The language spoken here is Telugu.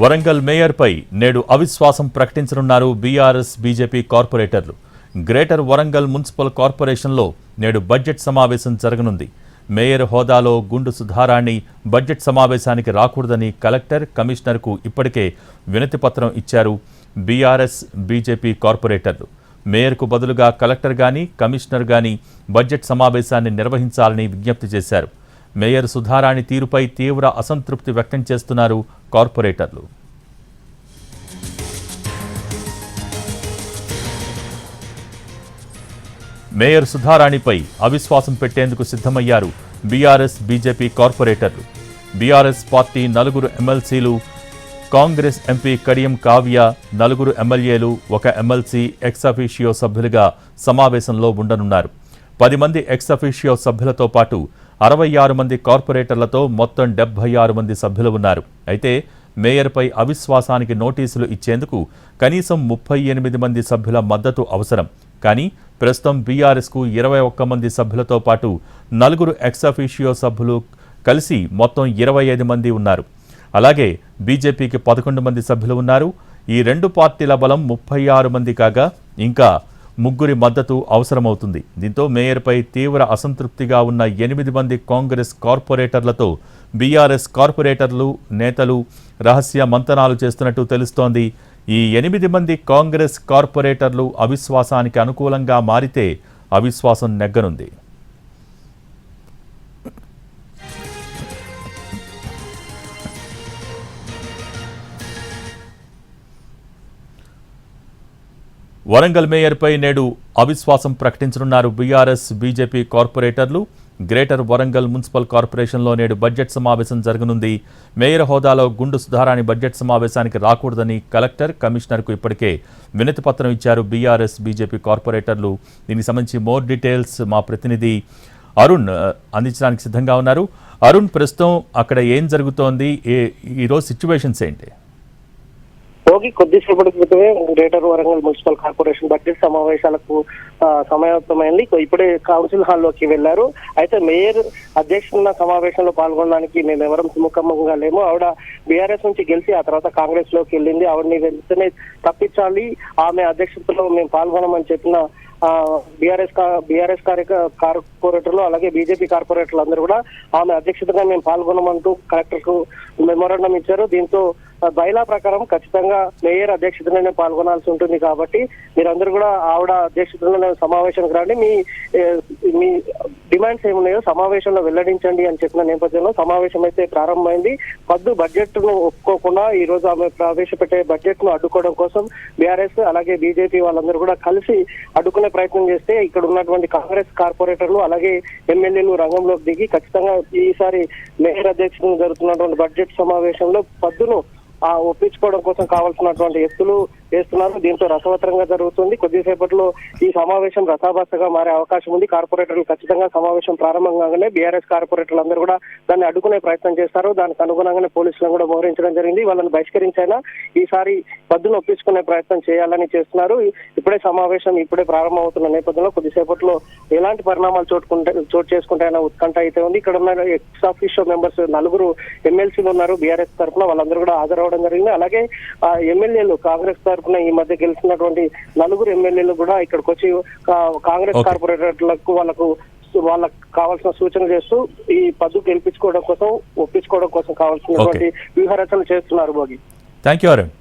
వరంగల్ మేయర్పై నేడు అవిశ్వాసం ప్రకటించనున్నారు బీఆర్ఎస్ బీజేపీ కార్పొరేటర్లు. గ్రేటర్ వరంగల్ మున్సిపల్ కార్పొరేషన్లో నేడు బడ్జెట్ సమావేశం జరగనుంది. మేయర్ హోదాలో గుండు సుధారాణి బడ్జెట్ సమావేశానికి రాకూడదని కలెక్టర్ కమిషనర్కు ఇప్పటికే వినతిపత్రం ఇచ్చారు బీఆర్ఎస్ బీజేపీ కార్పొరేటర్లు. మేయర్కు బదులుగా కలెక్టర్ గాని కమిషనర్ గాని బడ్జెట్ సమావేశాన్ని నిర్వహించాలని విజ్ఞప్తి చేశారు. మేయర్ సుధారాణి తీరుపై తీవ్ర అసంతృప్తి వ్యక్తం చేస్తున్నారు కార్పొరేటర్లు. మేయర్ సుధారాణిపై అవిశ్వాసం పెట్టేందుకు సిద్ధమయ్యారు బీఆర్ఎస్ బీజేపీ కార్పొరేటర్లు. బీఆర్ఎస్ పార్టీ నలుగురు ఎమ్మెల్సీలు కాంగ్రెస్ ఎంపీ కడియం కావ్య నలుగురు ఎమ్మెల్యేలు ఒక ఎమ్మెల్సీ ఎక్స్ అఫీషియో సభ్యులుగా సమావేశంలో ఉండనున్నారు. పది మంది ఎక్స్ అఫీషియో సభ్యులతో పాటు అరవై ఆరు మంది కార్పొరేటర్లతో మొత్తం డెబ్బై ఆరు మంది సభ్యులు ఉన్నారు. అయితే మేయర్పై అవిశ్వాసానికి నోటీసులు ఇచ్చేందుకు కనీసం ముప్పై ఎనిమిది మంది సభ్యుల మద్దతు అవసరం. కానీ ప్రస్తుతం బీఆర్ఎస్కు ఇరవై ఒక్క మంది సభ్యులతో పాటు నలుగురు ఎక్సఫిషియో సభ్యులు కలిసి మొత్తం ఇరవై ఐదు మంది ఉన్నారు. అలాగే బీజేపీకి పదకొండు మంది సభ్యులు ఉన్నారు. ఈ రెండు పార్టీల బలం ముప్పై ఆరు మంది కాగా ఇంకా ముగ్గురి మద్దతు అవసరమవుతుంది. దీంతో మేయర్పై తీవ్ర అసంతృప్తిగా ఉన్న ఎనిమిది మంది కాంగ్రెస్ కార్పొరేటర్లతో బీఆర్ఎస్ కార్పొరేటర్లు నేతలు రహస్య మంతనాలు చేస్తున్నట్టు తెలుస్తోంది. ఈ ఎనిమిది మంది కాంగ్రెస్ కార్పొరేటర్లు అవిశ్వాసానికి అనుకూలంగా మారితే అవిశ్వాసం నెగ్గనుంది. వరంగల్ మేయర్పై నేడు అవిశ్వాసం ప్రకటించనున్నారు బీఆర్ఎస్ బీజేపీ కార్పొరేటర్లు. గ్రేటర్ వరంగల్ మున్సిపల్ కార్పొరేషన్లో నేడు బడ్జెట్ సమావేశం జరగనుంది. మేయర్ హోదాలో గుండు సుధారాణి బడ్జెట్ సమావేశానికి రాకూడదని కలెక్టర్ కమిషనర్కు ఇప్పటికే వినతి పత్రం ఇచ్చారు బీఆర్ఎస్ బీజేపీ కార్పొరేటర్లు. దీనికి సంబంధించి మోర్ డీటెయిల్స్ మా ప్రతినిధి అరుణ్ అందించడానికి సిద్ధంగా ఉన్నారు. అరుణ్ ప్రస్తుతం అక్కడ ఏం జరుగుతోంది? ఏ ఈరోజు సిచ్యువేషన్స్ ఏంటి? భోగి కొద్దిసేపటి క్రితమే greater Warangal municipal corporation budget సమావేశాలకు ఆ, ఇప్పుడే కౌన్సిల్ హాల్లోకి వెళ్ళారు అయితే మేయర్ అధ్యక్షున్న సమావేశంలో పాల్గొనడానికి మేము ఎవరం సుముఖంగా లేము ఆవిడ బీఆర్ఎస్ నుంచి గెలిచి ఆ తర్వాత కాంగ్రెస్లోకి వెళ్ళింది. ఆవిడని వెళ్తేనే తప్పించాలి. ఆమె అధ్యక్షతలో మేము పాల్గొనమని చెప్పిన బీఆర్ఎస్ బీఆర్ఎస్ కార్పొరేటర్లు అలాగే బీజేపీ కార్పొరేటర్లు అందరూ కూడా ఆమె అధ్యక్షతగా మేము పాల్గొనమంటూ కలెక్టర్కు మెమోరాండం ఇచ్చారు. దీంతో బైలా ప్రకారం ఖచ్చితంగా మేయర్ అధ్యక్షతలోనే పాల్గొనాల్సి ఉంటుంది కాబట్టి మీరందరూ కూడా ఆవిడ అధ్యక్షతలోనే సమావేశానికి రండి. మీ మీ డిమాండ్స్ ఏమున్నాయో సమావేశంలో వెల్లడించండి అని చెప్పిన నేపథ్యంలో సమావేశం అయితే ప్రారంభమైంది. పద్దు బడ్జెట్ను ఒప్పుకోకుండా ఈ రోజు ఆమె ప్రవేశపెట్టే బడ్జెట్ను అడ్డుకోవడం కోసం బీఆర్ఎస్ అలాగే బీజేపీ వాళ్ళందరూ కూడా కలిసి అడ్డుకునే ప్రయత్నం చేస్తే ఇక్కడ ఉన్నటువంటి కాంగ్రెస్ కార్పొరేటర్లు అలాగే ఎమ్మెల్యేలు రంగంలోకి దిగి ఖచ్చితంగా ఈసారి మేయర్ అధ్యక్షతను జరుగుతున్నటువంటి బడ్జెట్ సమావేశంలో పద్దును ఒప్పించుకోవడం కోసం కావాల్సినటువంటి ఎత్తులు చేస్తున్నారు. దీంతో రసవత్తరంగా జరుగుతుంది. కొద్దిసేపట్లో ఈ సమావేశం రసాభాసగా మారే అవకాశం ఉంది. కార్పొరేటర్లు ఖచ్చితంగా సమావేశం ప్రారంభంగానే బీఆర్ఎస్ కార్పొరేటర్లు అందరూ కూడా దాన్ని అడ్డుకునే ప్రయత్నం చేస్తారు. దానికి అనుగుణంగానే పోలీసులను కూడా మోహరించడం జరిగింది. వాళ్ళని బహిష్కరించైనా ఈసారి పద్దును ఒప్పించుకునే ప్రయత్నం చేయాలని చేస్తున్నారు. ఇప్పుడే సమావేశం ఇప్పుడే ప్రారంభమవుతున్న నేపథ్యంలో కొద్దిసేపట్లో ఎలాంటి పరిణామాలు చోటుకుంటే చోటు చేసుకుంటాయన్న ఉత్కంఠ అయితే ఉంది. ఇక్కడ ఉన్న ఎక్స్ ఆఫీషియో మెంబర్స్ నలుగురు ఎమ్మెల్సీలు ఉన్నారు. బీఆర్ఎస్ తరఫున వాళ్ళందరూ కూడా హాజరవడం జరిగింది. అలాగే ఆ ఎమ్మెల్యేలు కాంగ్రెస్ తరఫున ఈ మధ్య గెలిచినటువంటి నలుగురు ఎమ్మెల్యేలు కూడా ఇక్కడికి వచ్చి కాంగ్రెస్. కార్పొరేటర్లకు వాళ్ళకు వాళ్ళకు కావాల్సిన సూచన చేస్తూ ఈ పద్దు గెలిపించుకోవడం కోసం ఒప్పించుకోవడం కోసం కావాల్సినటువంటి వ్యూహరచన చేస్తున్నారు భోగి. Thank you Arun